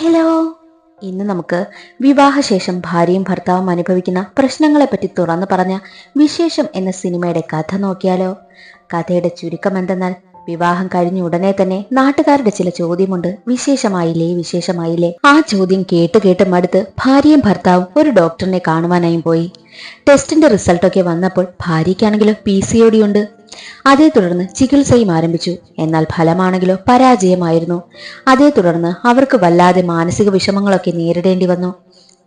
Hello ഇന്ന് നമുക്ക് വിവാഹശേഷം ഭാര്യയും ഭർത്താവും അനുഭവിക്കുന്ന പ്രശ്നങ്ങളെപ്പറ്റി തുറന്നു പറഞ്ഞ വിശേഷം എന്ന സിനിമയുടെ കഥ നോക്കിയാലോ? കഥയുടെ ചുരുക്കം എന്തെന്നാൽ വിവാഹം കഴിഞ്ഞ ഉടനെ തന്നെ നാട്ടുകാരുടെ ചില ചോദ്യമുണ്ട്. വിശേഷമായില്ലേ വിശേഷമായില്ലേ? ആ ചോദ്യം കേട്ട് കേട്ട് മടുത്ത് ഭാര്യയും ഭർത്താവും ഒരു ഡോക്ടറിനെ കാണുവാനായും പോയി. ടെസ്റ്റിന്റെ റിസൾട്ടൊക്കെ വന്നപ്പോൾ ഭാര്യയ്ക്കാണെങ്കിലും പി സി ഒ ഡി ഉണ്ട്. അതേ തുടർന്ന് ചികിത്സയും ആരംഭിച്ചു. എന്നാൽ ഫലമാണെങ്കിലോ പരാജയമായിരുന്നു. അതേ തുടർന്ന് അവർക്ക് വല്ലാതെ മാനസിക വിഷമങ്ങളൊക്കെ നേരിടേണ്ടി വന്നു.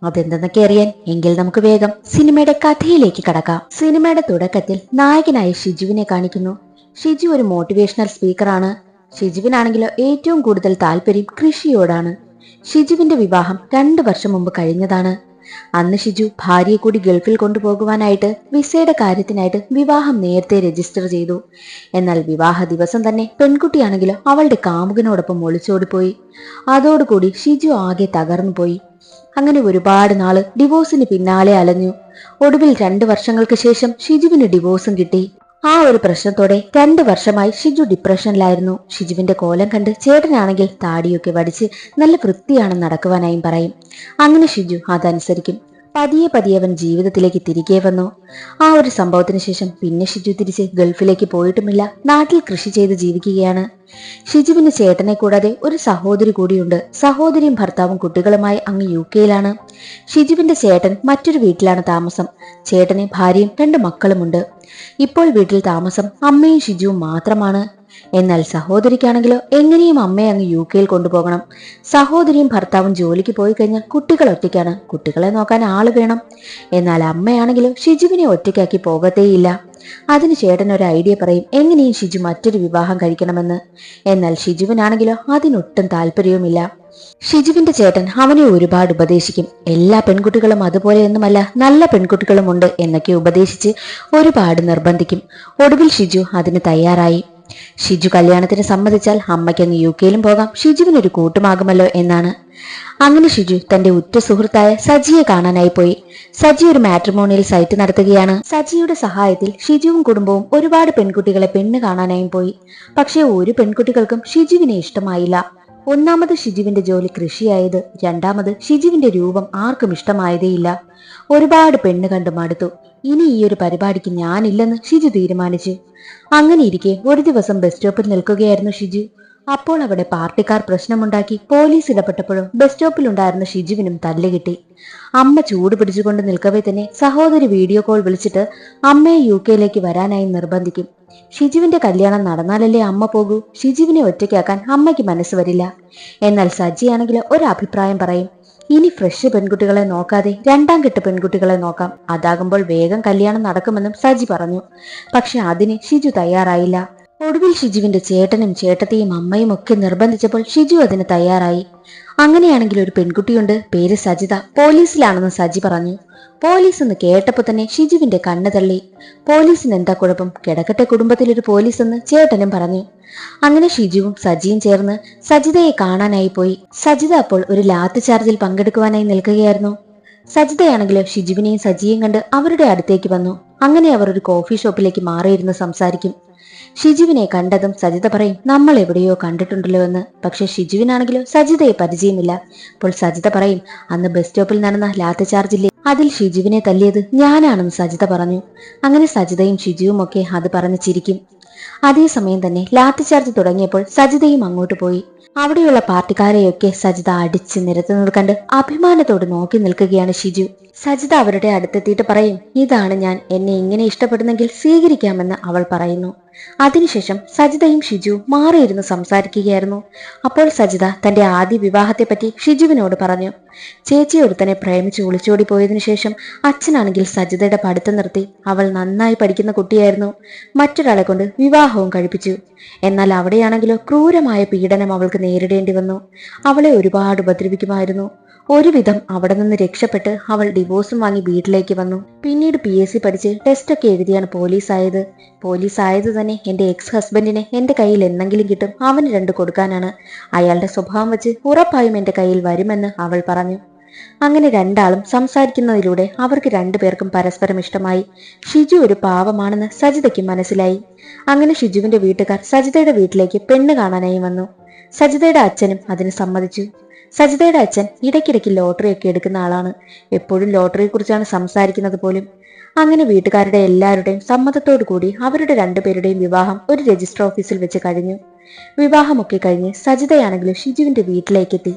അതെന്തെന്നൊക്കെ അറിയാൻ എങ്കിൽ നമുക്ക് വേഗം സിനിമയുടെ കഥയിലേക്ക് കടക്കാം. സിനിമയുടെ തുടക്കത്തിൽ നായകനായ ഷിജുവിനെ കാണിക്കുന്നു. ഷിജു ഒരു മോട്ടിവേഷണൽ സ്പീക്കറാണ്. ഷിജുവിനാണെങ്കിലോ ഏറ്റവും കൂടുതൽ താല്പര്യം കൃഷിയോടാണ്. ഷിജുവിന്റെ വിവാഹം രണ്ടു വർഷം മുമ്പ് കഴിഞ്ഞതാണ്. അന്ന് ഷിജു ഭാര്യയെ കൂടി ഗൾഫിൽ കൊണ്ടുപോകുവാനായിട്ട് വിസയുടെ കാര്യത്തിനായിട്ട് വിവാഹം നേരത്തെ രജിസ്റ്റർ ചെയ്തു. എന്നാൽ വിവാഹ ദിവസം തന്നെ പെൺകുട്ടിയാണെങ്കിലോ അവളുടെ കാമുകനോടൊപ്പം ഒളിച്ചോടിപ്പോയി. അതോടുകൂടി ഷിജു ആകെ തകർന്നു പോയി അങ്ങനെ ഒരുപാട് നാൾ ഡിവോഴ്സിന് പിന്നാലെ അലഞ്ഞു. ഒടുവിൽ രണ്ടു വർഷങ്ങൾക്ക് ശേഷം ഷിജുവിന് ഡിവോഴ്സും കിട്ടി. ആ ഒരു പ്രശ്നത്തോടെ രണ്ട് വർഷമായി ഷിജു ഡിപ്രഷനിലായിരുന്നു. ഷിജുവിന്റെ കോലം കണ്ട് ചേട്ടനാണെങ്കിൽ താടിയൊക്കെ വടിച്ച് നല്ല വൃത്തിയാണെന്ന് നടക്കുവാനായും പറയും. അങ്ങനെ ഷിജു അതനുസരിക്കും. പതിയെ പതിയെ അവൻ ജീവിതത്തിലേക്ക് തിരികെ വന്നു. ആ ഒരു സംഭവത്തിന് ശേഷം പിന്നെ ഷിജു തിരിച്ച് ഗൾഫിലേക്ക് പോയിട്ടുമില്ല. നാട്ടിൽ കൃഷി ചെയ്ത് ജീവിക്കുകയാണ്. ഷിജുവിന് ചേട്ടനെ കൂടാതെ ഒരു സഹോദരി കൂടിയുണ്ട്. സഹോദരിയും ഭർത്താവും കുട്ടികളുമായി അങ്ങ് യു കെയിലാണ്. ഷിജുവിന്റെ ചേട്ടൻ മറ്റൊരു വീട്ടിലാണ് താമസം. ചേട്ടന് ഭാര്യയും രണ്ട് മക്കളുമുണ്ട്. ഇപ്പോൾ വീട്ടിൽ താമസം അമ്മയും ഷിജുവും മാത്രമാണ്. എന്നാൽ സഹോദരിക്കാണെങ്കിലോ എങ്ങനെയും അമ്മയെ അങ്ങ് യു കെയിൽ കൊണ്ടുപോകണം. സഹോദരിയും ഭർത്താവും ജോലിക്ക് പോയി കഴിഞ്ഞാൽ കുട്ടികൾ ഒറ്റയ്ക്കാണ്. കുട്ടികളെ നോക്കാൻ ആൾ വേണം. എന്നാൽ അമ്മയാണെങ്കിലോ ഷിജുവിനെ ഒറ്റയ്ക്കാക്കി പോകത്തേയില്ല. അതിന് ചേട്ടൻ ഒരു ഐഡിയ പറയും എങ്ങനെയും ഷിജു മറ്റൊരു വിവാഹം കഴിക്കണമെന്ന്. എന്നാൽ ഷിജുവിനാണെങ്കിലോ അതിനൊട്ടും താല്പര്യവുമില്ല. ഷിജുവിന്റെ ചേട്ടൻ അവനെ ഒരുപാട് ഉപദേശിക്കും. എല്ലാ പെൺകുട്ടികളും അതുപോലെയൊന്നുമല്ല നല്ല പെൺകുട്ടികളുമുണ്ട് എന്നൊക്കെ ഉപദേശിച്ച് ഒരുപാട് നിർബന്ധിക്കും. ഒടുവിൽ ഷിജു അതിന് തയ്യാറായി. ഷിജു കല്യാണത്തിന് സമ്മതിച്ചാൽ അമ്മയ്ക്കങ്ങ് യു കെയിലും പോകാം. ഷിജുവിനൊരു കൂട്ടുമാകുമല്ലോ എന്നാണ്. അങ്ങനെ ഷിജു തന്റെ ഉറ്റ സുഹൃത്തായ സജിയെ കാണാനായി പോയി. സജി ഒരു മാട്രിമോണിയൽ സൈറ്റ് നടത്തുകയാണ്. സജിയുടെ സഹായത്തിൽ ഷിജുവും കുടുംബവും ഒരുപാട് പെൺകുട്ടികളെ പെണ്ണ് കാണാനായും പോയി. പക്ഷേ ഒരു പെൺകുട്ടികൾക്കും ഷിജുവിനെ ഇഷ്ടമായില്ല. ഒന്നാമത് ഷിജുവിന്റെ ജോലി കൃഷിയായത്. രണ്ടാമത് ഷിജുവിന്റെ രൂപം ആർക്കും ഇഷ്ടമായതേയില്ല. ഒരുപാട് പെണ്ണ് കണ്ടു മടുത്തു. ഇനി ഈ ഒരു പരിപാടിക്ക് ഞാനില്ലെന്ന് ഷിജു തീരുമാനിച്ച്. അങ്ങനെ ഇരിക്കെ ഒരു ദിവസം ബസ് സ്റ്റോപ്പിൽ നിൽക്കുകയായിരുന്നു ഷിജു. അപ്പോൾ അവിടെ പാർട്ടിക്കാർ പ്രശ്നമുണ്ടാക്കി പോലീസ് ഇടപെട്ടപ്പോഴും ബസ് സ്റ്റോപ്പിലുണ്ടായിരുന്ന ഷിജുവിനും തല്ല് കിട്ടി. അമ്മ ചൂട് പിടിച്ചുകൊണ്ട് നിൽക്കവേ തന്നെ സഹോദരി വീഡിയോ കോൾ വിളിച്ചിട്ട് അമ്മയെ യു കെയിലേക്ക് വരാനായി നിർബന്ധിക്കും. ഷിജുവിന്റെ കല്യാണം നടന്നാലല്ലേ അമ്മ പോകൂ? ഷിജുവിനെ ഒറ്റയ്ക്കാക്കാൻ അമ്മയ്ക്ക് മനസ്സ് വരില്ല. എന്നാൽ സജിയാണെങ്കിൽ ഒരു അഭിപ്രായം പറയും. ഇനി ഫ്രഷ് പെൺകുട്ടികളെ നോക്കാതെ രണ്ടാം കെട്ട് പെൺകുട്ടികളെ നോക്കാം. അതാകുമ്പോൾ വേഗം കല്യാണം നടക്കുമെന്നും സജി പറഞ്ഞു. പക്ഷെ അതിന് ഷിജു തയ്യാറായില്ല. ഒടുവിൽ ഷിജുവിന്റെ ചേട്ടനും ചേട്ടത്തെയും അമ്മയും ഒക്കെ നിർബന്ധിച്ചപ്പോൾ ഷിജു അതിന് തയ്യാറായി. അങ്ങനെയാണെങ്കിൽ ഒരു പെൺകുട്ടിയുണ്ട് പേര് സജിത. പോലീസിലാണെന്ന് സജി പറഞ്ഞു. പോലീസ് എന്ന് കേട്ടപ്പോൾ തന്നെ ഷിജുവിന്റെ കണ്ണ് തള്ളി. പോലീസിന് എന്താ കുഴപ്പം? കിടക്കട്ടെ കുടുംബത്തിലൊരു പോലീസ് എന്ന് ചേട്ടനും പറഞ്ഞു. അങ്ങനെ ഷിജുവും സജിയും ചേർന്ന് സജിതയെ കാണാനായി പോയി. സജിത അപ്പോൾ ഒരു ലാത്ത് ചാർജിൽ പങ്കെടുക്കുവാനായി നിൽക്കുകയായിരുന്നു. സജിതയാണെങ്കിലും ഷിജുവിനെയും സജിയെയും കണ്ട് അവരുടെ അടുത്തേക്ക് വന്നു. അങ്ങനെ അവർ ഒരു കോഫി ഷോപ്പിലേക്ക് മാറിയിരുന്ന് സംസാരിക്കും. ഷിജുവിനെ കണ്ടതും സജിത പറയും നമ്മൾ എവിടെയോ കണ്ടിട്ടുണ്ടല്ലോ എന്ന്. പക്ഷെ ഷിജുവിനാണെങ്കിലോ സജിതയെ പരിചയമില്ല. അപ്പോൾ സജിത പറയും അന്ന് ബസ് സ്റ്റോപ്പിൽ നടന്ന ലാത്ത ചാർജില്ലേ അതിൽ ഷിജുവിനെ തല്ലിയത് ഞാനാണെന്ന് സജിത പറഞ്ഞു. അങ്ങനെ സജിതയും ഷിജുവും ഒക്കെ അത് പറഞ്ഞു ചിരിക്കും. അതേസമയം തന്നെ ലാത്തി ചാർജ് തുടങ്ങിയപ്പോൾ സജിതയും അങ്ങോട്ട് പോയി. അവിടെയുള്ള പാർട്ടിക്കാരെയൊക്കെ സജിത അടിച്ച് നിരത്തുന്നത് കണ്ട് അഭിമാനത്തോട് നോക്കി നിൽക്കുകയാണ് ഷിജു. സജിത അവരുടെ അടുത്തെത്തിയിട്ട് പറയും ഇതാണ് ഞാൻ. എന്നെ ഇങ്ങനെ ഇഷ്ടപ്പെടുന്നെങ്കിൽ സ്വീകരിക്കാമെന്ന് അവൾ പറയുന്നു. അതിനുശേഷം സജിതയും ഷിജു മാറിയിരുന്ന് സംസാരിക്കുകയായിരുന്നു. അപ്പോൾ സജിത തന്റെ ആദ്യ വിവാഹത്തെപ്പറ്റി ഷിജുവിനോട് പറഞ്ഞു ചേച്ചി ഒരുത്തനെ പ്രേമിച്ച് ഒളിച്ചോടി പോയതിനു ശേഷം അച്ഛനാണെങ്കിൽ സജിതയുടെ പഠിത്തം നിർത്തി അവൾ നന്നായി പഠിക്കുന്ന കുട്ടിയായിരുന്നു. മറ്റൊരാളെ കൊണ്ട് വിവാഹവും കഴിപ്പിച്ചു. എന്നാൽ അവിടെയാണെങ്കിലോ ക്രൂരമായ പീഡനം അവൾക്ക് നേരിടേണ്ടി വന്നു. അവളെ ഒരുപാട് ഉപദ്രവിക്കുമായിരുന്നു. ഒരുവിധം അവിടെ നിന്ന് രക്ഷപ്പെട്ട് അവൾ ഡിവോഴ്സും വാങ്ങി വീട്ടിലേക്ക് വന്നു. പിന്നീട് പി എസ് സി പഠിച്ച് ടെസ്റ്റൊക്കെ എഴുതിയാണ് പോലീസ് ആയത് പോലീസ് ആയത് തന്നെ എന്റെ എക്സ് ഹസ്ബൻഡിനെ എന്റെ കയ്യിൽ എന്തെങ്കിലും കിട്ടും അവന് രണ്ട് കൊടുക്കാനാണ്. അയാളുടെ സ്വഭാവം വെച്ച് ഉറപ്പായും എന്റെ കയ്യിൽ വരുമെന്ന് അവൾ പറഞ്ഞു. അങ്ങനെ രണ്ടാളും സംസാരിക്കുന്നതിലൂടെ അവർക്ക് രണ്ടുപേർക്കും പരസ്പരം ഇഷ്ടമായി. ഷിജു ഒരു പാവമാണെന്ന് സജിതയ്ക്ക് മനസ്സിലായി. അങ്ങനെ ഷിജുവിന്റെ വീട്ടുകാർ സജിതയുടെ വീട്ടിലേക്ക് പെണ്ണ് കാണാനായി വന്നു. സജിതയുടെ അച്ഛനും അതിന് സമ്മതിച്ചു. സജിതയുടെ അച്ഛൻ ഇടയ്ക്കിടയ്ക്ക് ലോട്ടറി ഒക്കെ എടുക്കുന്ന ആളാണ്. എപ്പോഴും ലോട്ടറിയെ കുറിച്ചാണ് സംസാരിക്കുന്നത് പോലും. അങ്ങനെ വീട്ടുകാരുടെ എല്ലാവരുടെയും സമ്മതത്തോടു കൂടി അവരുടെ രണ്ടുപേരുടെയും വിവാഹം ഒരു രജിസ്റ്റർ ഓഫീസിൽ വെച്ച് കഴിഞ്ഞു. വിവാഹമൊക്കെ കഴിഞ്ഞ് സജിതയാണെങ്കിലും ഷിജുവിന്റെ വീട്ടിലേക്കെത്തി.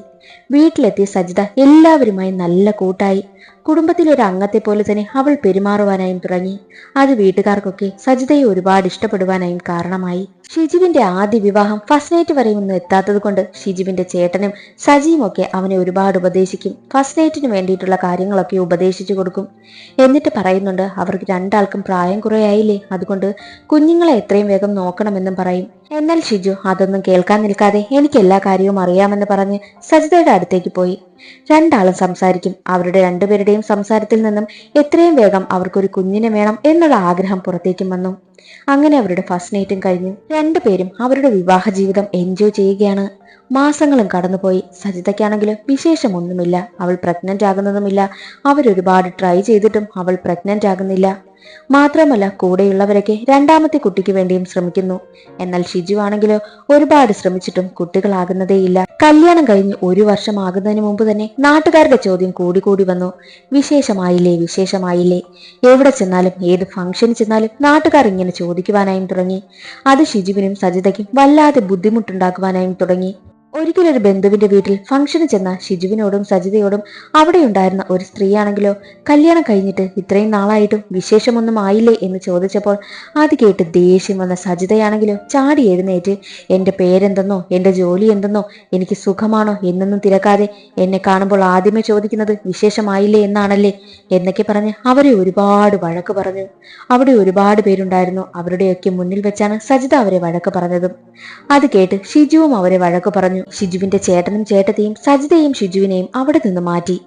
വീട്ടിലെത്തിയ സജിത എല്ലാവരുമായി നല്ല കൂട്ടായി. കുടുംബത്തിലെ ഒരു അംഗത്തെ പോലെ തന്നെ അവൾ പെരുമാറുവാനായും തുടങ്ങി. അത് വീട്ടുകാർക്കൊക്കെ സജിതയെ ഒരുപാട് ഇഷ്ടപ്പെടുവാനായും കാരണമായി. ഷിജുവിന്റെ ആദ്യ വിവാഹം ഫസ്റ്റ് നൈറ്റ് വരെ ഒന്നും എത്താത്തത് കൊണ്ട് ഷിജുവിന്റെ ചേട്ടനും സജിയും ഒക്കെ അവനെ ഒരുപാട് ഉപദേശിക്കും. ഫസ്റ്റ് നൈറ്റിന് വേണ്ടിയിട്ടുള്ള കാര്യങ്ങളൊക്കെ ഉപദേശിച്ചു കൊടുക്കും. എന്നിട്ട് പറയുന്നുണ്ട് അവർക്ക് രണ്ടാൾക്കും പ്രായം കുറയായില്ലേ? അതുകൊണ്ട് കുഞ്ഞുങ്ങളെ എത്രയും വേഗം നോക്കണമെന്നും പറയും. എന്നാൽ ഷിജു അതൊന്നും കേൾക്കാൻ നിൽക്കാതെ എനിക്ക് എല്ലാ കാര്യവും അറിയാമെന്ന് പറഞ്ഞ് സജിതയുടെ അടുത്തേക്ക് പോയി. രണ്ടാളും സംസാരിക്കും. അവരുടെ രണ്ടുപേരുടെയും സംസാരത്തിൽ നിന്നും എത്രയും വേഗം അവർക്കൊരു കുഞ്ഞിനെ വേണം എന്നുള്ള ആഗ്രഹം പുറത്തേക്കും വന്നു. അങ്ങനെ അവരുടെ ഫസ്റ്റ് നൈറ്റും കഴിഞ്ഞു രണ്ടുപേരും അവരുടെ വിവാഹ ജീവിതം എൻജോയ് ചെയ്യുകയാണ്. മാസങ്ങളും കടന്നുപോയി. സജിതയ്ക്കാണെങ്കിലും വിശേഷമൊന്നുമില്ല. അവൾ പ്രഗ്നന്റ് ആകുന്നതുമില്ല. അവരൊരുപാട് ട്രൈ ചെയ്തിട്ടും അവൾ പ്രഗ്നന്റ് ആകുന്നില്ല. മാത്രമല്ല കൂടെയുള്ളവരൊക്കെ രണ്ടാമത്തെ കുട്ടിക്ക് വേണ്ടിയും ശ്രമിക്കുന്നു. എന്നാൽ ഷിജു ആണെങ്കിലോ ഒരുപാട് ശ്രമിച്ചിട്ടും കുട്ടികളാകുന്നതേയില്ല. കല്യാണം കഴിഞ്ഞ് ഒരു വർഷമാകുന്നതിന് മുമ്പ് തന്നെ നാട്ടുകാരുടെ ചോദ്യം കൂടി കൂടി വന്നു. വിശേഷമായില്ലേ വിശേഷമായില്ലേ? എവിടെ ചെന്നാലും ഏത് ഫംഗ്ഷന് ചെന്നാലും നാട്ടുകാർ ഇങ്ങനെ ചോദിക്കുവാനായും തുടങ്ങി. അത് ഷിജുവിനും സജിതയ്ക്കും വല്ലാതെ ബുദ്ധിമുട്ടുണ്ടാക്കുവാനായും തുടങ്ങി. ഒരിക്കലൊരു ബന്ധുവിന്റെ വീട്ടിൽ ഫംഗ്ഷന് ചെന്ന ഷിജുവിനോടും സജിതയോടും അവിടെ ഉണ്ടായിരുന്ന ഒരു സ്ത്രീയാണെങ്കിലോ കല്യാണം കഴിഞ്ഞിട്ട് ഇത്രയും നാളായിട്ടും വിശേഷമൊന്നും ആയില്ലേ എന്ന് ചോദിച്ചപ്പോൾ അത് കേട്ട് ദേഷ്യം വന്ന സജിതയാണെങ്കിലോ ചാടി എഴുന്നേറ്റ് എന്റെ പേരെന്തെന്നോ? എന്റെ ജോലി എന്തെന്നോ? എനിക്ക് സുഖമാണോ? എന്നൊന്നും തിരക്കാതെ എന്നെ കാണുമ്പോൾ ആദ്യമേ ചോദിക്കുന്നത് വിശേഷമായില്ലേ എന്നാണല്ലേ? എന്നൊക്കെ പറഞ്ഞ് അവരെ ഒരുപാട് വഴക്ക് പറഞ്ഞു. അവിടെ ഒരുപാട് പേരുണ്ടായിരുന്നു. അവരുടെയൊക്കെ മുന്നിൽ വെച്ചാണ് സജിത അവരെ വഴക്ക് പറഞ്ഞതും. അത് കേട്ട് ഷിജുവും അവരെ വഴക്ക് പറഞ്ഞു. ഷിജുവിന്റെ ചേട്ടനും ചേട്ടത്തെയും സജിതയും ഷിജുവിനെയും അവിടെ നിന്ന് മാറ്റി.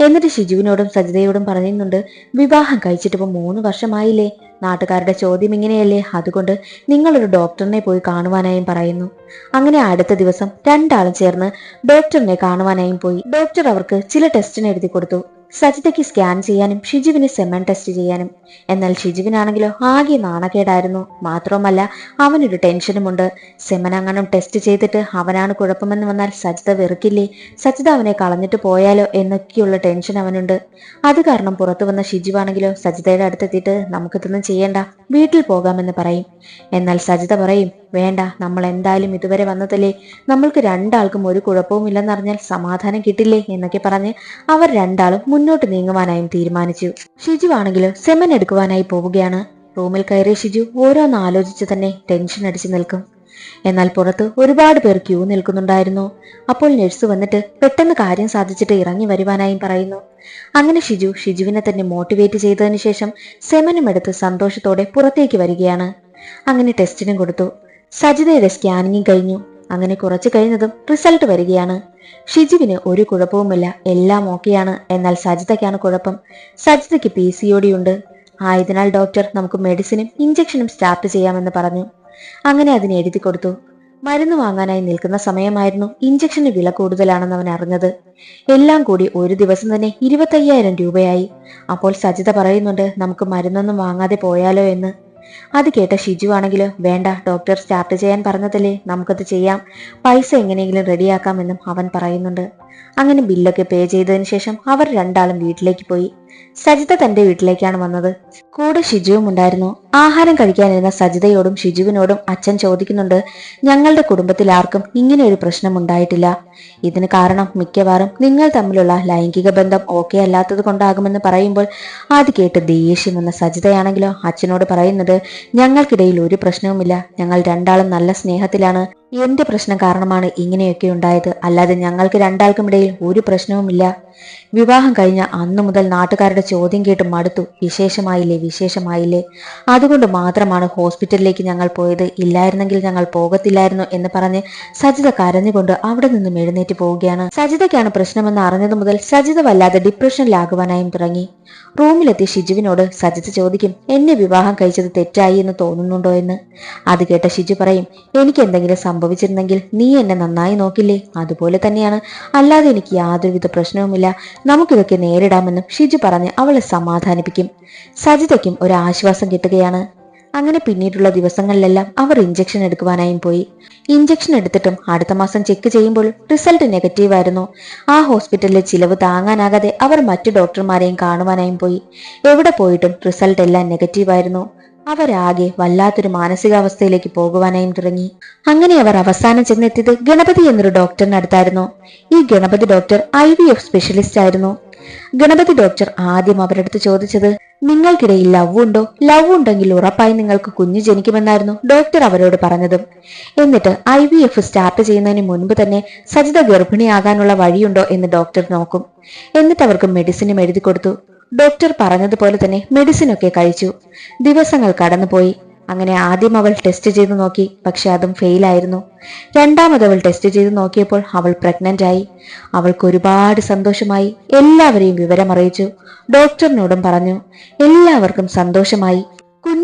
എന്നിട്ട് ഷിജുവിനോടും സജിതയോടും പറയുന്നുണ്ട് വിവാഹം കഴിച്ചിട്ട് ഇപ്പൊ മൂന്ന് വർഷമായില്ലേ? നാട്ടുകാരുടെ ചോദ്യം ഇങ്ങനെയല്ലേ? അതുകൊണ്ട് നിങ്ങളൊരു ഡോക്ടറിനെ പോയി കാണുവാനായും പറയുന്നു. അങ്ങനെ അടുത്ത ദിവസം രണ്ടാളും ചേർന്ന് ഡോക്ടറിനെ കാണുവാനായും പോയി. ഡോക്ടർ അവർക്ക് ചില ടെസ്റ്റിന് എഴുതി കൊടുത്തു. സജിതയ്ക്ക് സ്കാൻ ചെയ്യാനും ഷിജുവിന് സെമൻ ടെസ്റ്റ് ചെയ്യാനും. എന്നാൽ ഷിജുവിനാണെങ്കിലോ ആകെ നാണക്കേടായിരുന്നു. മാത്രവുമല്ല അവനൊരു ടെൻഷനുമുണ്ട്. സെമൻ അങ്ങനും ടെസ്റ്റ് ചെയ്തിട്ട് അവനാണ് കുഴപ്പമെന്ന് വന്നാൽ സജിത വെറുക്കില്ലേ? സജിത അവനെ കളഞ്ഞിട്ട് പോയാലോ എന്നൊക്കെയുള്ള ടെൻഷൻ അവനുണ്ട്. അത് കാരണം പുറത്തു വന്ന ഷിജുവാണെങ്കിലോ സജിതയുടെ അടുത്തെത്തിയിട്ട് നമുക്കിതൊന്നും ചെയ്യണ്ട വീട്ടിൽ പോകാമെന്ന് പറയും. എന്നാൽ സജിത പറയും വേണ്ട നമ്മൾ എന്തായാലും ഇതുവരെ വന്നതല്ലേ? നമ്മൾക്ക് രണ്ടാൾക്കും ഒരു കുഴപ്പവും ഇല്ലെന്നറിഞ്ഞാൽ സമാധാനം കിട്ടില്ലേ? എന്നൊക്കെ പറഞ്ഞ് അവർ രണ്ടാളും മുന്നോട്ട് നീങ്ങുവാനായും തീരുമാനിച്ചു. ഷിജു ആണെങ്കിലും സെമൻ എടുക്കുവാനായി പോവുകയാണ്. റൂമിൽ കയറിയ ഷിജു ഓരോന്ന് ആലോചിച്ച് തന്നെ ടെൻഷൻ അടിച്ചു നിൽക്കും. എന്നാൽ പുറത്ത് ഒരുപാട് പേർ ക്യൂ നിൽക്കുന്നുണ്ടായിരുന്നു. അപ്പോൾ നഴ്സ് വന്നിട്ട് പെട്ടെന്ന് കാര്യം സാധിച്ചിട്ട് ഇറങ്ങി വരുവാനായും പറയുന്നു. അങ്ങനെ ഷിജു ഷിജുവിനെ തന്നെ മോട്ടിവേറ്റ് ചെയ്തതിനു ശേഷം സെമനും എടുത്ത് സന്തോഷത്തോടെ പുറത്തേക്ക് വരികയാണ്. അങ്ങനെ ടെസ്റ്റിനും കൊടുത്തു. സജിതയുടെ സ്കാനിങ്ങും കഴിഞ്ഞു. അങ്ങനെ കുറച്ചു കഴിഞ്ഞതും റിസൾട്ട് വരികയാണ്. ഷിജുവിന് ഒരു കുഴപ്പവുമില്ല. എല്ലാം ഓക്കെയാണ്. എന്നാൽ സജിതയ്ക്കാണ് കുഴപ്പം. സജിതയ്ക്ക് പി സി ഒ ഡി ഉണ്ട്. ആയതിനാൽ ഡോക്ടർ നമുക്ക് മെഡിസിനും ഇഞ്ചക്ഷനും സ്റ്റാർട്ട് ചെയ്യാമെന്ന് പറഞ്ഞു. അങ്ങനെ അതിന് എഴുതി കൊടുത്തു. മരുന്ന് വാങ്ങാനായി നിൽക്കുന്ന സമയമായിരുന്നു ഇഞ്ചക്ഷന് വില കൂടുതലാണെന്ന് അവൻ അറിഞ്ഞത്. എല്ലാം കൂടി ഒരു ദിവസം തന്നെ ഇരുപത്തയ്യായിരം രൂപയായി. അപ്പോൾ സജിത പറയുന്നുണ്ട് നമുക്ക് മരുന്നൊന്നും വാങ്ങാതെ പോയാലോ എന്ന്. അത് കേട്ട ഷിജു ആണെങ്കിലും വേണ്ട ഡോക്ടർ സ്റ്റാർട്ട് ചെയ്യാൻ പറഞ്ഞതല്ലേ നമുക്കത് ചെയ്യാം. പൈസ എങ്ങനെയെങ്കിലും റെഡിയാക്കാമെന്നും അവൻ പറയുന്നുണ്ട്. അങ്ങനെ ബില്ലൊക്കെ പേ ചെയ്തതിന് ശേഷം അവർ രണ്ടാളും വീട്ടിലേക്ക് പോയി. സജിത തന്റെ വീട്ടിലേക്കാണ് വന്നത്. കൂടെ ഷിജുവും ഉണ്ടായിരുന്നു. ആഹാരം കഴിക്കാനിരുന്ന സജിതയോടും ഷിജുവിനോടും അച്ഛൻ ചോദിക്കുന്നുണ്ട് ഞങ്ങളുടെ കുടുംബത്തിൽ ആർക്കും ഇങ്ങനെ ഒരു പ്രശ്നം ഉണ്ടായിട്ടില്ല. ഇതിന് കാരണം മിക്കവാറും നിങ്ങൾ തമ്മിലുള്ള ലൈംഗിക ബന്ധം ഓക്കെ അല്ലാത്തത് കൊണ്ടാകുമെന്ന് പറയുമ്പോൾ അത് കേട്ട് ദേഷ്യം വന്ന സജിതയാണെങ്കിലോ അച്ഛനോട് പറയുന്നത് ഞങ്ങൾക്കിടയിൽ ഒരു പ്രശ്നവുമില്ല. ഞങ്ങൾ രണ്ടാളും നല്ല സ്നേഹത്തിലാണ്. എന്റെ പ്രശ്നം കാരണമാണ് ഇങ്ങനെയൊക്കെ ഉണ്ടായത്. അല്ലാതെ ഞങ്ങൾക്ക് രണ്ടാൾക്കും ഇടയിൽ ഒരു പ്രശ്നവുമില്ല. വിവാഹം കഴിഞ്ഞ അന്നു മുതൽ നാട്ടുകാരുടെ ചോദ്യം കേട്ട് മടുത്തു. വിശേഷമായില്ലേ വിശേഷമായില്ലേ? അതുകൊണ്ട് മാത്രമാണ് ഹോസ്പിറ്റലിലേക്ക് ഞങ്ങൾ പോയത്. ഇല്ലായിരുന്നെങ്കിൽ ഞങ്ങൾ പോകത്തില്ലായിരുന്നു എന്ന് പറഞ്ഞ് സജിത കരഞ്ഞുകൊണ്ട് അവിടെ നിന്നും എഴുന്നേറ്റ് പോവുകയാണ്. സജിതയ്ക്കാണ് പ്രശ്നമെന്ന് അറിഞ്ഞതു മുതൽ സജിത വല്ലാതെ ഡിപ്രഷനിലാകുവാനായും തുടങ്ങി. റൂമിലെത്തി ഷിജുവിനോട് സജിത ചോദിക്കും എന്നെ വിവാഹം കഴിച്ചത് തെറ്റായി എന്ന് തോന്നുന്നുണ്ടോ എന്ന്? അത് കേട്ട ഷിജു പറയും എനിക്ക് എന്തെങ്കിലും സംഭവിച്ചിരുന്നെങ്കിൽ നീ എന്നെ നന്നായി നോക്കില്ലേ? അതുപോലെ തന്നെയാണ്. അല്ലാതെ എനിക്ക് യാതൊരുവിധ പ്രശ്നവുമില്ല. നമുക്കിതൊക്കെ നേരിടാമെന്നും ഷിജു പറഞ്ഞ് അവളെ സമാധാനിപ്പിക്കും. സജിതയ്ക്കും ഒരു ആശ്വാസം കിട്ടുകയാണ്. അങ്ങനെ പിന്നീടുള്ള ദിവസങ്ങളിലെല്ലാം അവർ ഇഞ്ചക്ഷൻ എടുക്കുവാനായും പോയി. ഇഞ്ചക്ഷൻ എടുത്തിട്ടും അടുത്ത മാസം ചെക്ക് ചെയ്യുമ്പോൾ റിസൾട്ട് നെഗറ്റീവ് ആയിരുന്നു. ആ ഹോസ്പിറ്റലിലെ ചിലവ് താങ്ങാനാകാതെ അവർ മറ്റു ഡോക്ടർമാരെയും കാണുവാനായും പോയി. എവിടെ പോയിട്ടും റിസൾട്ട് എല്ലാം നെഗറ്റീവ് ആയിരുന്നു. അവരാകെ വല്ലാത്തൊരു മാനസികാവസ്ഥയിലേക്ക് പോകുവാനായും തുടങ്ങി. അങ്ങനെ അവർ അവസാനം ചെന്നെത്തിയത് ഗണപതി എന്നൊരു ഡോക്ടറിന്റെ അടുത്തായിരുന്നു ഈ Ganapathi doctor I V F specialist ആയിരുന്നു. ഗണപതി ഡോക്ടർ ആദ്യം അവരടുത്ത് ചോദിച്ചത് നിങ്ങൾക്കിടയിൽ ലവ് ഉണ്ടോ? ലവ് ഉണ്ടെങ്കിൽ ഉറപ്പായി നിങ്ങൾക്ക് കുഞ്ഞു ജനിക്കുമെന്നായിരുന്നു ഡോക്ടർ അവരോട് പറഞ്ഞതും. എന്നിട്ട് ഐ വി എഫ് സ്റ്റാർട്ട് ചെയ്യുന്നതിന് മുൻപ് തന്നെ സജിത ഗർഭിണിയാകാനുള്ള വഴിയുണ്ടോ എന്ന് ഡോക്ടർ നോക്കും. എന്നിട്ട് അവർക്ക് മെഡിസിനും എഴുതി കൊടുത്തു. ഡോക്ടർ പറഞ്ഞതുപോലെ തന്നെ മെഡിസിൻ ഒക്കെ കഴിച്ചു. ദിവസങ്ങൾ കടന്നുപോയി. അങ്ങനെ ആദ്യം അവൾ ടെസ്റ്റ് ചെയ്തു നോക്കി പക്ഷെ അതും ഫെയിലായിരുന്നു. രണ്ടാമത് അവൾ ടെസ്റ്റ് ചെയ്ത് നോക്കിയപ്പോൾ അവൾ പ്രഗ്നന്റ് ആയി അവൾക്ക് ഒരുപാട് സന്തോഷമായി. എല്ലാവരെയും വിവരമറിയിച്ചു. ഡോക്ടറിനോടും പറഞ്ഞു എല്ലാവർക്കും സന്തോഷമായി.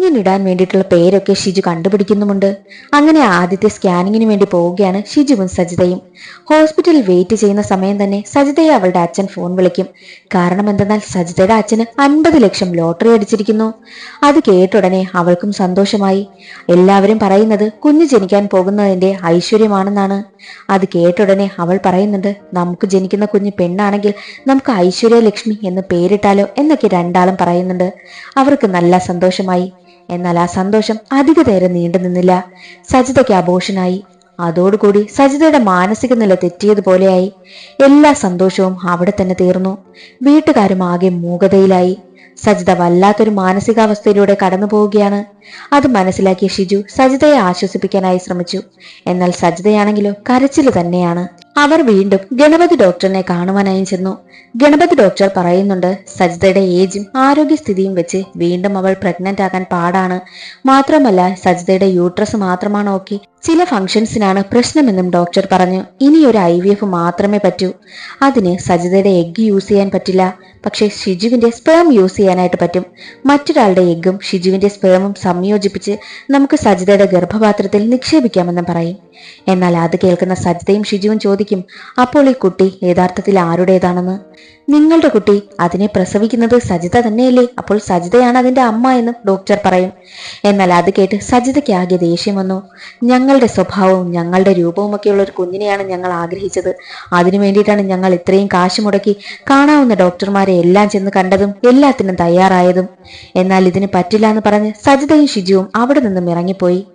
കുഞ്ഞിനിടാൻ വേണ്ടിയിട്ടുള്ള പേരൊക്കെ ഷിജു കണ്ടുപിടിക്കുന്നുമുണ്ട്. അങ്ങനെ ആദ്യത്തെ സ്കാനിങ്ങിന് വേണ്ടി പോവുകയാണ് ഷിജുവും സജിതയും. ഹോസ്പിറ്റലിൽ വെയിറ്റ് ചെയ്യുന്ന സമയം തന്നെ സജിതയെ അവളുടെ അച്ഛൻ ഫോൺ വിളിക്കും. കാരണം എന്തെന്നാൽ സജിതയുടെ അച്ഛന് അൻപത് ലക്ഷം ലോട്ടറി അടിച്ചിരിക്കുന്നു. അത് കേട്ടുടനെ അവൾക്കും സന്തോഷമായി. എല്ലാവരും പറയുന്നത് കുഞ്ഞ് ജനിക്കാൻ പോകുന്നതിന്റെ ഐശ്വര്യമാണെന്നാണ്. അത് കേട്ടുടനെ അവൾ പറയുന്നുണ്ട് നമുക്ക് ജനിക്കുന്ന കുഞ്ഞ് പെണ്ണാണെങ്കിൽ നമുക്ക് ഐശ്വര്യ ലക്ഷ്മി എന്ന് പേരിട്ടാലോ? എന്നൊക്കെ രണ്ടാളും പറയുന്നുണ്ട്. അവർക്ക് നല്ല സന്തോഷമായി. എന്നാൽ ആ സന്തോഷം അധിക നേരം നീണ്ടു നിന്നില്ല. സജിതയ്ക്ക് അബോഷനായി അതോടുകൂടി സജിതയുടെ മാനസിക നില തെറ്റിയതുപോലെയായി. എല്ലാ സന്തോഷവും അവിടെ തന്നെ തീർന്നു. വീട്ടുകാരും ആകെ മൂകതയിലായി. സജിത വല്ലാത്തൊരു മാനസികാവസ്ഥയിലൂടെ കടന്നു പോവുകയാണ് അത് മനസ്സിലാക്കിയ ഷിജു സജിതയെ ആശ്വസിപ്പിക്കാനായി ശ്രമിച്ചു. എന്നാൽ സജിതയാണെങ്കിലോ കരച്ചിൽ തന്നെയാണ്. അവർ വീണ്ടും ഗണപതി ഡോക്ടറിനെ കാണുവാനായും ചെന്നു. ഗണപതി ഡോക്ടർ പറയുന്നുണ്ട് സജിതയുടെ ഏജും ആരോഗ്യസ്ഥിതിയും വെച്ച് വീണ്ടും അവൾ പ്രഗ്നന്റ് ആകാൻ പാടാണ്. മാത്രമല്ല സജിതയുടെ യൂട്രസ് മാത്രമാണ് ഓക്കെ. ചില ഫംഗ്ഷൻസിനാണ് പ്രശ്നമെന്നും ഡോക്ടർ പറഞ്ഞു. ഇനി ഒരു ഐ വി എഫ് മാത്രമേ പറ്റൂ. അതിന് സജിതയുടെ എഗ്ഗ് യൂസ് ചെയ്യാൻ പറ്റില്ല. പക്ഷേ ഷിജുവിന്റെ സ്പേം യൂസ് ചെയ്യാനായിട്ട് പറ്റും. മറ്റൊരാളുടെ എഗ്ഗും ഷിജുവിന്റെ സ്പേമും സംയോജിപ്പിച്ച് നമുക്ക് സജിതയുടെ ഗർഭപാത്രത്തിൽ നിക്ഷേപിക്കാമെന്ന് പറയും. എന്നാൽ അത് കേൾക്കുന്ന സജിതയും ഷിജുവും ചോദിക്കും അപ്പോൾ ഈ കുട്ടി യഥാർത്ഥത്തിൽ ആരുടേതാണെന്ന്? നിങ്ങളുടെ കുട്ടി അതിനെ പ്രസവിക്കുന്നത് സജിത തന്നെയല്ലേ? അപ്പോൾ സജിതയാണ് അതിന്റെ അമ്മ എന്ന് ഡോക്ടർ പറയും. എന്നാൽ അത് കേട്ട് സജിതയ്ക്ക് ആകെ ദേഷ്യം വന്നു. ഞങ്ങളുടെ സ്വഭാവവും ഞങ്ങളുടെ രൂപവും ഒക്കെയുള്ള ഒരു കുഞ്ഞിനെയാണ് ഞങ്ങൾ ആഗ്രഹിച്ചത്. അതിനു വേണ്ടിയിട്ടാണ് ഞങ്ങൾ ഇത്രയും കാശ് മുടക്കി കാണാവുന്ന ഡോക്ടർമാരെ എല്ലാം ചെന്ന് കണ്ടതും എല്ലാത്തിനും തയ്യാറായതും. എന്നാൽ ഇതിന് പറ്റില്ല എന്ന് പറഞ്ഞ് സജിതയും ഷിജുവും അവിടെ നിന്നും ഇറങ്ങിപ്പോയി.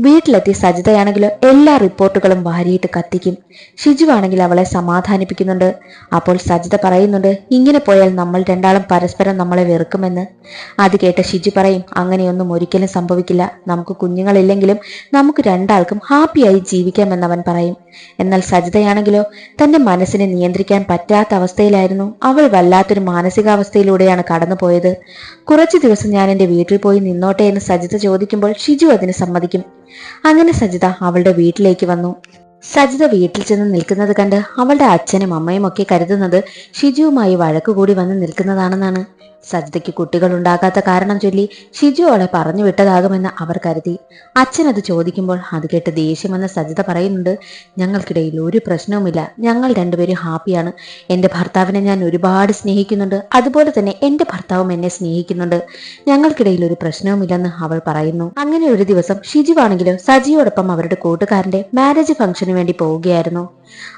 വീട്ടിലെത്തി സജിതയാണെങ്കിലോ എല്ലാ റിപ്പോർട്ടുകളും വാരിയിട്ട് കത്തിക്കും. ഷിജു ആണെങ്കിൽ അവളെ സമാധാനിപ്പിക്കുന്നുണ്ട്. അപ്പോൾ സജിത പറയുന്നുണ്ട് ഇങ്ങനെ പോയാൽ നമ്മൾ രണ്ടാളും പരസ്പരം നമ്മളെ വെറുക്കുമെന്ന്. അത് കേട്ട ഷിജു പറയും അങ്ങനെയൊന്നും ഒരിക്കലും സംഭവിക്കില്ല. നമുക്ക് കുഞ്ഞുങ്ങളില്ലെങ്കിലും നമുക്ക് രണ്ടാൾക്കും ഹാപ്പിയായി ജീവിക്കാമെന്ന് അവൻ പറയും. എന്നാൽ സജിതയാണെങ്കിലോ തന്റെ മനസ്സിനെ നിയന്ത്രിക്കാൻ പറ്റാത്ത അവസ്ഥയിലായിരുന്നു. അവൾ വല്ലാത്തൊരു മാനസികാവസ്ഥയിലൂടെയാണ് കടന്നുപോയത്. കുറച്ചു ദിവസം ഞാൻ എന്റെ വീട്ടിൽ പോയി നിന്നോട്ടെ എന്ന് സജിത ചോദിക്കുമ്പോൾ ഷിജു അതിന് സമ്മതിക്കും അങ്ങനെ സജിത അവളുടെ വീട്ടിലേക്ക് വന്നു. സജിത വീട്ടിൽ ചെന്ന് നിൽക്കുന്നത് കണ്ട് അവളുടെ അച്ഛനും അമ്മയും ഒക്കെ കരുതുന്നത് ഷിജുവുമായി വഴക്കുകൂടി വന്ന് നിൽക്കുന്നതാണെന്നാണ്. സജിതയ്ക്ക് കുട്ടികൾ ഉണ്ടാകാത്ത കാരണം ചൊല്ലി ഷിജു അവളെ പറഞ്ഞു വിട്ടതാകുമെന്ന് അവർ കരുതി. അച്ഛൻ അത് ചോദിക്കുമ്പോൾ അത് കേട്ട് ദേഷ്യമെന്ന് സജിത പറയുന്നുണ്ട് ഞങ്ങൾക്കിടയിൽ ഒരു പ്രശ്നവുമില്ല. ഞങ്ങൾ രണ്ടുപേരും ഹാപ്പിയാണ്. എന്റെ ഭർത്താവിനെ ഞാൻ ഒരുപാട് സ്നേഹിക്കുന്നുണ്ട്. അതുപോലെ തന്നെ എന്റെ ഭർത്താവും എന്നെ സ്നേഹിക്കുന്നുണ്ട്. ഞങ്ങൾക്കിടയിൽ ഒരു പ്രശ്നവുമില്ലെന്ന് അവൾ പറയുന്നു. അങ്ങനെ ഒരു ദിവസം ഷിജുവാണെങ്കിലും സജിയോടൊപ്പം അവരുടെ കൂട്ടുകാരന്റെ മാരേജ് ഫംഗ്ഷന് വേണ്ടി പോവുകയായിരുന്നു.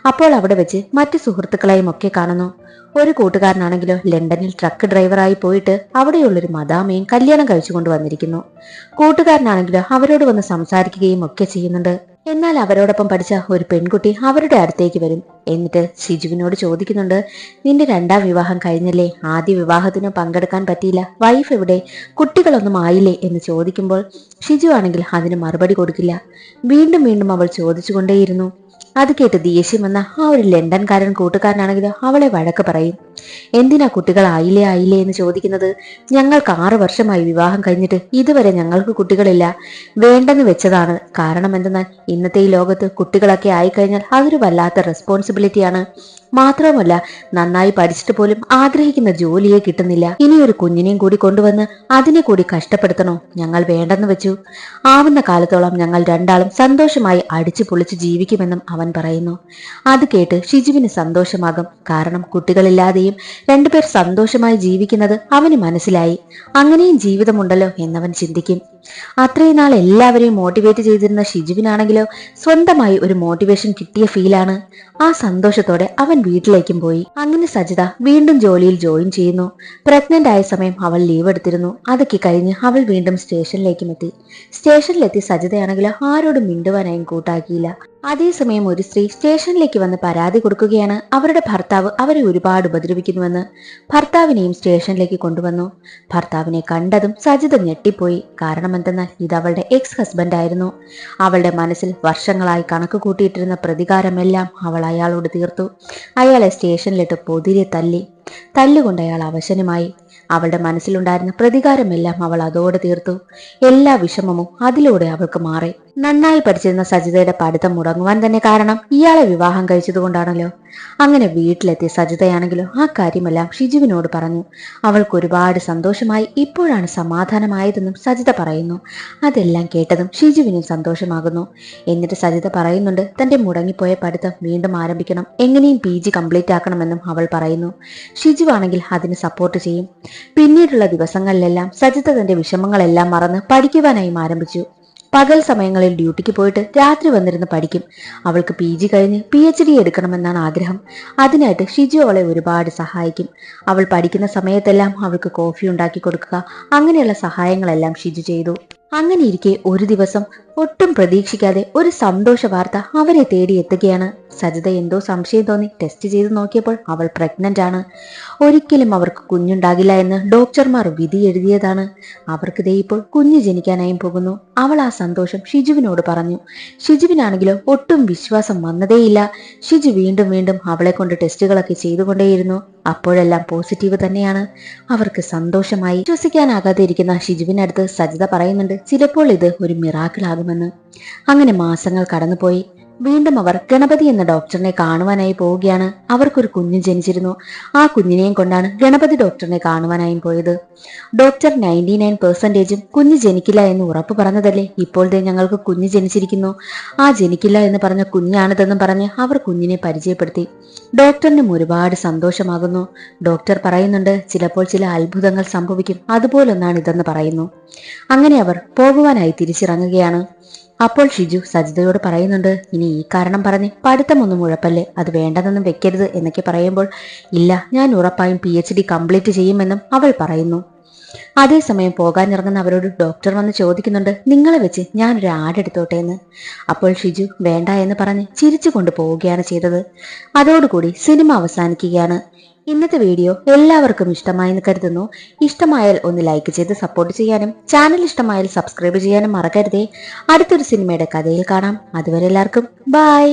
അപ്പോൾ അവിടെ വെച്ച് മറ്റു സുഹൃത്തുക്കളെയും ഒക്കെ കാണുന്നു. ഒരു കൂട്ടുകാരനാണെങ്കിലോ ലണ്ടനിൽ ട്രക്ക് ഡ്രൈവറായി പോയിട്ട് അവിടെയുള്ളൊരു മദാമയും കല്യാണം കഴിച്ചുകൊണ്ട് വന്നിരിക്കുന്നു. കൂട്ടുകാരനാണെങ്കിലോ അവരോട് വന്ന് സംസാരിക്കുകയും ഒക്കെ ചെയ്യുന്നുണ്ട്. എന്നാൽ അവരോടൊപ്പം പഠിച്ച ഒരു പെൺകുട്ടി അവരുടെ അടുത്തേക്ക് വരും. എന്നിട്ട് ഷിജുവിനോട് ചോദിക്കുന്നുണ്ട് നിന്റെ രണ്ടാം വിവാഹം കഴിഞ്ഞല്ലേ? ആദ്യ വിവാഹത്തിന് പങ്കെടുക്കാൻ പറ്റിയില്ല. വൈഫ് എവിടെ കുട്ടികളൊന്നും ആയില്ലേ? എന്ന് ചോദിക്കുമ്പോൾ ഷിജു ആണെങ്കിൽ അതിന് മറുപടി കൊടുക്കില്ല. വീണ്ടും വീണ്ടും അവൾ ചോദിച്ചുകൊണ്ടേയിരുന്നു അത് കേട്ട് ദേഷ്യം വന്ന ആ ഒരു ലണ്ടൻകാരൻ കൂട്ടുകാരനാണെങ്കിലും അവളെ വഴക്ക് പറയും. എന്തിനാ കുട്ടികൾ ആയില്ലേ ആയില്ലേ എന്ന് ചോദിക്കുന്നത്? ഞങ്ങൾക്ക് ആറ് വർഷമായി വിവാഹം കഴിഞ്ഞിട്ട് ഇതുവരെ ഞങ്ങൾക്ക് കുട്ടികളില്ല. വേണ്ടെന്ന് വെച്ചതാണ്. കാരണം എന്തെന്നാൽ ഇന്നത്തെ ഈ ലോകത്ത് കുട്ടികളൊക്കെ ആയിക്കഴിഞ്ഞാൽ അതൊരു വല്ലാത്ത റെസ്പോൺസിബിലിറ്റിയാണ് മാത്രമല്ല നന്നായി പഠിച്ചിട്ട് പോലും ആഗ്രഹിക്കുന്ന ജോലിയെ കിട്ടുന്നില്ല. ഇനി ഒരു കുഞ്ഞിനെയും കൂടി കൊണ്ടുവന്ന് അതിനെ കൂടി കഷ്ടപ്പെടുത്തണോ? ഞങ്ങൾ വേണ്ടെന്ന് വെച്ചു. ആവുന്ന കാലത്തോളം ഞങ്ങൾ രണ്ടാളും സന്തോഷമായി അടിച്ചു പൊളിച്ച് ജീവിക്കുമെന്നും അവൻ പറയുന്നു. അത് കേട്ട് ഷിജുവിന് സന്തോഷമാകും. കാരണം കുട്ടികളില്ലാതെയും രണ്ടുപേർ സന്തോഷമായി ജീവിക്കുന്നത് അവന് മനസ്സിലായി. അങ്ങനെയും ജീവിതമുണ്ടല്ലോ എന്നവൻ ചിന്തിക്കും. അത്രയും നാൾ എല്ലാവരെയും മോട്ടിവേറ്റ് ചെയ്തിരുന്ന ഷിജുവിനാണെങ്കിലോ സ്വന്തമായി ഒരു മോട്ടിവേഷൻ കിട്ടിയ ഫീലാണ് ആ സന്തോഷത്തോടെ അവൻ വീട്ടിലേക്കും പോയി. അങ്ങനെ സജിത വീണ്ടും ജോലിയിൽ ജോയിൻ ചെയ്യുന്നു. പ്രഗ്നന്റ് ആയ സമയം അവൾ ലീവ് എടുത്തിരുന്നു. അതൊക്കെ കഴിഞ്ഞ് അവൾ വീണ്ടും സ്റ്റേഷനിലേക്കും എത്തി. സ്റ്റേഷനിലെത്തി സജിതയാണെങ്കിലോ ആരോടും മിണ്ടുവാനായും കൂട്ടാക്കിയില്ല. അതേസമയം ഒരു സ്ത്രീ സ്റ്റേഷനിലേക്ക് വന്ന് പരാതി കൊടുക്കുകയാണ്. അവരുടെ ഭർത്താവ് അവരെ ഒരുപാട് ഉപദ്രവിക്കുന്നുവെന്ന്. ഭർത്താവിനെയും സ്റ്റേഷനിലേക്ക് കൊണ്ടുവന്നു. ഭർത്താവിനെ കണ്ടതും സജിത ഞെട്ടിപ്പോയി. കാരണം എന്തെന്നാൽ ഇത് അവളുടെ എക്സ് ഹസ്ബൻഡ് ആയിരുന്നു. അവളുടെ മനസ്സിൽ വർഷങ്ങളായി കണക്ക് കൂട്ടിയിട്ടിരുന്ന പ്രതികാരമെല്ലാം അവൾ അയാളോട് തീർത്തു. അയാളെ സ്റ്റേഷനിലിട്ട് പൊതിരെ തല്ലി. തല്ലുകൊണ്ട് അയാൾ അവശനുമായി. അവളുടെ മനസ്സിലുണ്ടായിരുന്ന പ്രതികാരമെല്ലാം അവൾ അതോടെ തീർത്തു. എല്ലാ വിഷമവും അതിലൂടെ അവൾക്ക് മാറി. നന്നായി പഠിച്ചിരുന്ന സജിതയുടെ പഠിത്തം മുടങ്ങുവാൻ തന്നെ കാരണം ഇയാളെ വിവാഹം കഴിച്ചതുകൊണ്ടാണല്ലോ. അങ്ങനെ വീട്ടിലെത്തിയ സജിതയാണെങ്കിലോ ആ കാര്യമെല്ലാം ഷിജുവിനോട് പറഞ്ഞു. അവൾക്ക് ഒരുപാട് സന്തോഷമായി ഇപ്പോഴാണ് സമാധാനമായതെന്നും സജിത പറയുന്നു. അതെല്ലാം കേട്ടതും ഷിജുവിനും സന്തോഷമാകുന്നു. എന്നിട്ട് സജിത പറയുന്നുണ്ട് തന്റെ മുടങ്ങിപ്പോയ പഠിത്തം വീണ്ടും ആരംഭിക്കണം. എങ്ങനെയും പി ജി കംപ്ലീറ്റ് ആക്കണമെന്നും അവൾ പറയുന്നു. ഷിജുവാണെങ്കിൽ അതിന് സപ്പോർട്ട് ചെയ്യും. പിന്നീടുള്ള ദിവസങ്ങളിലെല്ലാം സജിത തന്റെ വിഷമങ്ങളെല്ലാം മറന്ന് പഠിക്കുവാനായും ആരംഭിച്ചു. പകൽ സമയങ്ങളിൽ ഡ്യൂട്ടിക്ക് പോയിട്ട് രാത്രി വന്നിരുന്ന് പഠിക്കും. അവൾക്ക് പി ജി കഴിഞ്ഞ് പി എച്ച് ഡി എടുക്കണമെന്നാണ് ആഗ്രഹം. അതിനായിട്ട് ഷിജു അവളെ ഒരുപാട് സഹായിക്കും. അവൾ പഠിക്കുന്ന സമയത്തെല്ലാം അവൾക്ക് കോഫി ഉണ്ടാക്കി കൊടുക്കുക. അങ്ങനെയുള്ള സഹായങ്ങളെല്ലാം ഷിജു ചെയ്തു. അങ്ങനെ ഇരിക്കെ ഒരു ദിവസം ഒട്ടും പ്രതീക്ഷിക്കാതെ ഒരു സന്തോഷ വാർത്ത അവരെ തേടി എത്തുകയാണ്. സജിത എന്തോ സംശയം തോന്നി ടെസ്റ്റ് ചെയ്ത് നോക്കിയപ്പോൾ അവൾ പ്രഗ്നന്റ് ആണ്. ഒരിക്കലും അവർക്ക് കുഞ്ഞുണ്ടാകില്ല എന്ന് ഡോക്ടർമാർ വിധി എഴുതിയതാണ്. അവർക്ക് ദേ ഇപ്പോൾ കുഞ്ഞ് ജനിക്കാനായും പോകുന്നു. അവൾ ആ സന്തോഷം ഷിജുവിനോട് പറഞ്ഞു. ഷിജുവിനാണെങ്കിലോ ഒട്ടും വിശ്വാസം വന്നതേയില്ല. ഷിജു വീണ്ടും വീണ്ടും അവളെ കൊണ്ട് ടെസ്റ്റുകളൊക്കെ ചെയ്തുകൊണ്ടേയിരുന്നു. അപ്പോഴെല്ലാം പോസിറ്റീവ് തന്നെയാണ്. അവർക്ക് സന്തോഷമായി. വിശ്വസിക്കാനാകാതെ ഇരിക്കുന്ന ഷിജുവിനടുത്ത് സജിത പറയുന്നുണ്ട് ചിലപ്പോൾ ഇത് ഒരു മിറാക്കിളാകുമെന്ന് അങ്ങനെ മാസങ്ങൾ കടന്നുപോയി. വീണ്ടും അവർ ഗണപതി എന്ന ഡോക്ടറിനെ കാണുവാനായി പോവുകയാണ്. അവർക്കൊരു കുഞ്ഞ് ജനിച്ചിരുന്നു. ആ കുഞ്ഞിനെയും കൊണ്ടാണ് ഗണപതി ഡോക്ടറിനെ കാണുവാനായും പോയത്. ഡോക്ടർ നയന്റി നയൻ പെർസെന്റേജും കുഞ്ഞ് ജനിക്കില്ല എന്ന് ഉറപ്പ് പറഞ്ഞതല്ലേ? ഇപ്പോൾ ദേ ഞങ്ങൾക്ക് കുഞ്ഞ് ജനിച്ചിരിക്കുന്നു. ആ ജനിക്കില്ല എന്ന് പറഞ്ഞ കുഞ്ഞാണിതെന്നും പറഞ്ഞ് അവർ കുഞ്ഞിനെ പരിചയപ്പെടുത്തി. ഡോക്ടറിനും ഒരുപാട് സന്തോഷമാകുന്നു. ഡോക്ടർ പറയുന്നുണ്ട് ചിലപ്പോൾ ചില അത്ഭുതങ്ങൾ സംഭവിക്കും. അതുപോലൊന്നാണ് ഇതെന്ന് പറയുന്നു. അങ്ങനെ അവർ പോകുവാനായി തിരിച്ചിറങ്ങുകയാണ്. അപ്പോൾ ഷിജു സജിതയോട് പറയുന്നുണ്ട് ഇനി ഈ കാരണം പറഞ്ഞ് പഠിത്തമൊന്നും ഉഴപ്പല്ലേ? അത് വേണ്ടതെന്നും വെക്കരുത് എന്നൊക്കെ പറയുമ്പോൾ ഇല്ല ഞാൻ ഉറപ്പായും പി എച്ച് ഡി കംപ്ലീറ്റ് ചെയ്യുമെന്നും അവൾ പറയുന്നു. അതേസമയം പോകാനിറങ്ങുന്ന അവരോട് ഡോക്ടർ വന്ന് ചോദിക്കുന്നുണ്ട് നിങ്ങളെ വെച്ച് ഞാനൊരു ആടെടുത്തോട്ടെ എന്ന്? അപ്പോൾ ഷിജു വേണ്ട എന്ന് പറഞ്ഞ് ചിരിച്ചു കൊണ്ട് പോവുകയാണ് ചെയ്തത്. അതോടുകൂടി സിനിമ അവസാനിക്കുകയാണ്. ഇന്നത്തെ വീഡിയോ എല്ലാവർക്കും ഇഷ്ടമായെന്ന് കരുതുന്നു. ഇഷ്ടമായാൽ ഒന്ന് ലൈക്ക് ചെയ്ത് സപ്പോർട്ട് ചെയ്യാനും ചാനൽ ഇഷ്ടമായാൽ സബ്സ്ക്രൈബ് ചെയ്യാനും മറക്കരുതേ. അടുത്തൊരു സിനിമയുടെ കഥയിൽ കാണാം. അതുവരെ എല്ലാവർക്കും ബൈ